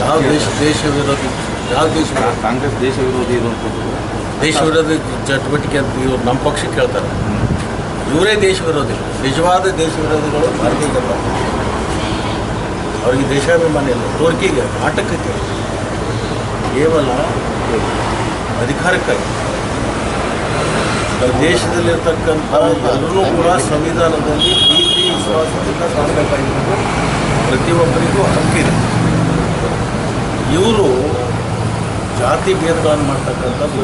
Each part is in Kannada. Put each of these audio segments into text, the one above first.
ಯಾವ ದೇಶ ದೇಶ ವಿರೋಧಿ ಯಾವ ದೇಶ ಕಾಂಗ್ರೆಸ್ ದೇಶ ವಿರೋಧಿ ಇರುವಂಥದ್ದು. ದೇಶ ವಿರೋಧಿ ಚಟುವಟಿಕೆ ಅಂತ ಇವರು ನಮ್ಮ ಪಕ್ಷಕ್ಕೆ ಹೇಳ್ತಾರೆ ಇವರೇ ದೇಶ ವಿರೋಧಿ ನಿಜವಾದ ದೇಶ ವಿರೋಧಿಗಳು ಭಾರತೀಯ ಜನತಾ ಪಕ್ಷ. ಅವರಿಗೆ ದೇಶಾಭಿಮಾನ ಇಲ್ಲ ತೋರ್ಕಿಗೆ ನಾಟಕಕ್ಕೆ ಕೇವಲ ಅಧಿಕಾರಕ್ಕಾಗಿ. ದೇಶದಲ್ಲಿರ್ತಕ್ಕಂಥ ಎಲ್ಲರೂ ಕೂಡ ಸಂವಿಧಾನದಲ್ಲಿ ಪ್ರೀತಿ ವಿಶ್ವಾಸದಿಂದ ಸಾಧಬೇಕಾಗಿರೋದು ಪ್ರತಿಯೊಬ್ಬರಿಗೂ ಹಕ್ಕಿದೆ. ಇವರು ಜಾತಿ ಭೇದಗಳನ್ನು ಮಾಡ್ತಕ್ಕಂಥದ್ದು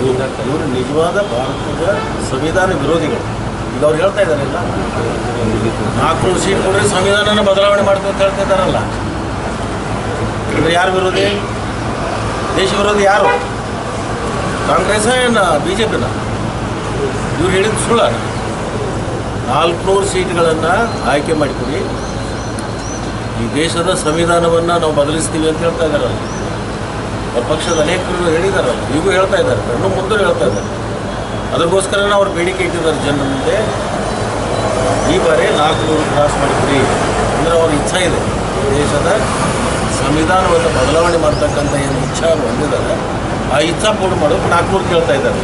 ಇವ್ರು. ನಿಜವಾದ ಭಾರತದ ಸಂವಿಧಾನ ವಿರೋಧಿಗಳು. ಈಗ ಅವ್ರು ಹೇಳ್ತಾ ಇದ್ದಾರಲ್ಲ, ನಾಲ್ಕು ಸೀಟ್ ಕೊಡ್ರೆ ಸಂವಿಧಾನನ ಬದಲಾವಣೆ ಮಾಡ್ತೀವಿ ಅಂತ ಹೇಳ್ತಾ ಇದ್ದಾರಲ್ಲ. ಇವ್ರು ಯಾರು ವಿರೋಧಿ? ದೇಶ ವಿರೋಧಿ ಯಾರು? ಕಾಂಗ್ರೆಸ್ ಏನು ಬಿ ಜೆ ಪಿನ ಇವ್ರು ಹೇಳಿದ ಸುಳ್ಳ. ನಾಲ್ಕುನೂರು ಸೀಟ್ಗಳನ್ನು ಆಯ್ಕೆ ಮಾಡಿಕೊಡಿ. ಈ ದೇಶದ ಸಂವಿಧಾನವನ್ನು ನಾವು ಬದಲಿಸ್ತೀವಿ ಅಂತ ಹೇಳ್ತಾ ಇದ್ದಾರಲ್ಲ. ಪಕ್ಷದ ಅನೇಕರು ಹೇಳಿದ್ದಾರೆ ಈಗೂ ಹೇಳ್ತಾ ಇದ್ದಾರೆ. ಕಣ್ಣು ಮುಂದೆ ಹೇಳ್ತಾ ಇದ್ದಾರೆ. ಅದಕ್ಕೋಸ್ಕರನೇ ಅವ್ರು ಬೇಡಿಕೆ ಇಟ್ಟಿದ್ದಾರೆ ಜನರ ಮುಂದೆ. ಈ ಬಾರಿ ನಾಲ್ಕುನೂರು ಕ್ರಾಸ್ ಮಾಡಿದ್ರಿ ಅಂದರೆ ಅವ್ರ ಇಚ್ಛಾ ಇದೆ. ದೇಶದ ಸಂವಿಧಾನವನ್ನು ಬದಲಾವಣೆ ಮಾಡ್ತಕ್ಕಂಥ ಏನು ಇಚ್ಛಾ ಅವರು ಹೊಂದಿದ್ದಾರೆ, ಆ ಇಚ್ಛಾ ಪೂರ್ಣ ಮಾಡೋಕೆ ನಾಲ್ಕುನೂರು ಕೇಳ್ತಾ ಇದ್ದಾರೆ.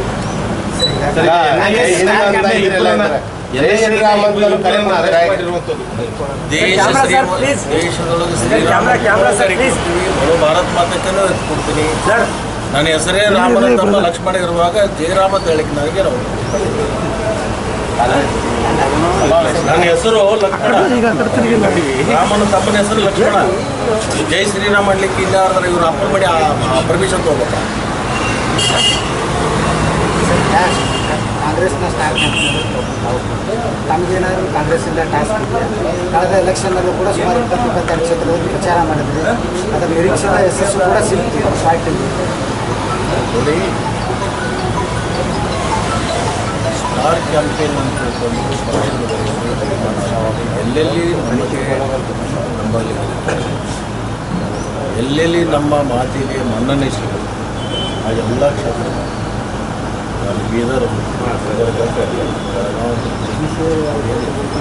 ಭಾರತ್ ಮಾತಕ್ಕೂ ಕೊಡ್ತೀನಿ. ಸರ್. ನನ್ನ ಹೆಸರೇ ರಾಮನ ತಮ್ಮ ಲಕ್ಷ್ಮಣ ಇರುವಾಗ ಜಯರಾಮ ಅಂತ ಹೇಳಿಕ್ ನನಗೆ ನಾವು. ನನ್ನ ಹೆಸರು ಲಕ್ಷ್ಮಣ. ರಾಮನ ತಮ್ಮನ ಹೆಸರು ಲಕ್ಷ್ಮಣ. ಜೈ ಶ್ರೀರಾಮ್ ಮಾಡ್ಲಿಕ್ಕೆ ಇಲ್ಲ ಅಂದ್ರೆ ಇವ್ರು ಅಪ್ಪನ ಮಾಡಿ ಪರ್ಮಿಷನ್ ತಗೋಬೇಕ ಕಾಂಗ್ರೆಸ್ನ ಸ್ಟಾರ್ ತಮಗೇನಾದರೂ ಕಾಂಗ್ರೆಸ್ಸಿಂದ ಟಾಸ್ಕ್ ಇದೆ. ಕಳೆದ ಎಲೆಕ್ಷನ್ನಲ್ಲೂ ಕೂಡ ಸುಮಾರು ಇಪ್ಪತ್ತು, ಇಪ್ಪತ್ತೆರಡು ಕ್ಷೇತ್ರದಲ್ಲಿ ಪ್ರಚಾರ ಮಾಡಿದ್ರೆ ಅದರ ನಿರೀಕ್ಷಿತ ಯಶಸ್ಸು ಕೂಡ ಸಿಗುತ್ತೆ ಪಾರ್ಟಿಗೆ ನೋಡಿ ಸ್ಟಾರ್ ಕ್ಯಾಂಪೇನ್ ಅಂತ ಎಲ್ಲೆಲ್ಲಿ ನಂಬಿಕೆ ನಮ್ಮಲ್ಲಿ ಎಲ್ಲೆಲ್ಲಿ ನಮ್ಮ ಮಾತಿಗೆ ಮನ್ನಣೆ ಸಿಗುತ್ತೆ, ಆ ಎಲ್ಲ ಕ್ಷೇತ್ರ ಬೀದರ್ ಹೋಗ್ತೀನಿ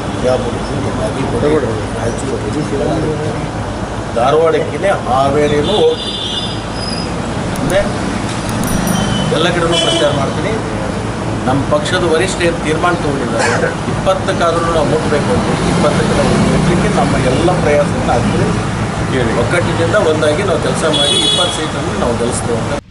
ಬಿಜಾಪುರ ರಾಯಚೂರು ಧಾರವಾಡಕ್ಕಿನೇ ಹಾವೇರಿನೂ ಹೋಗ್ತೀವಿ ಅಂದರೆ ಎಲ್ಲ ಕಡೆನೂ ಪ್ರಚಾರ ಮಾಡ್ತೀನಿ. ನಮ್ಮ ಪಕ್ಷದ ವರಿಷ್ಠ ಏನು ತೀರ್ಮಾನ ತಗೊಂಡಿದ್ದಾರೆ? ಇಪ್ಪತ್ತಕ್ಕಾದ್ರೂ ನಾವು ಮುಟ್ಟಬೇಕು ಅಂತ ಇಪ್ಪತ್ತಕ್ಕೆ ನಾವು ಮುಟ್ಟಲಿಕ್ಕೆ ನಮ್ಮ ಎಲ್ಲ ಪ್ರಯಾಸವನ್ನು ಆಗ್ತದೆ. ಒಗ್ಗಟ್ಟಿನಿಂದ ಒಂದಾಗಿ ನಾವು ಕೆಲಸ ಮಾಡಿ ಇಪ್ಪತ್ತು ಸೀಟನ್ನು ನಾವು ಗೆಲ್ಲಿಸ್ತೇವೆ ಅಂತ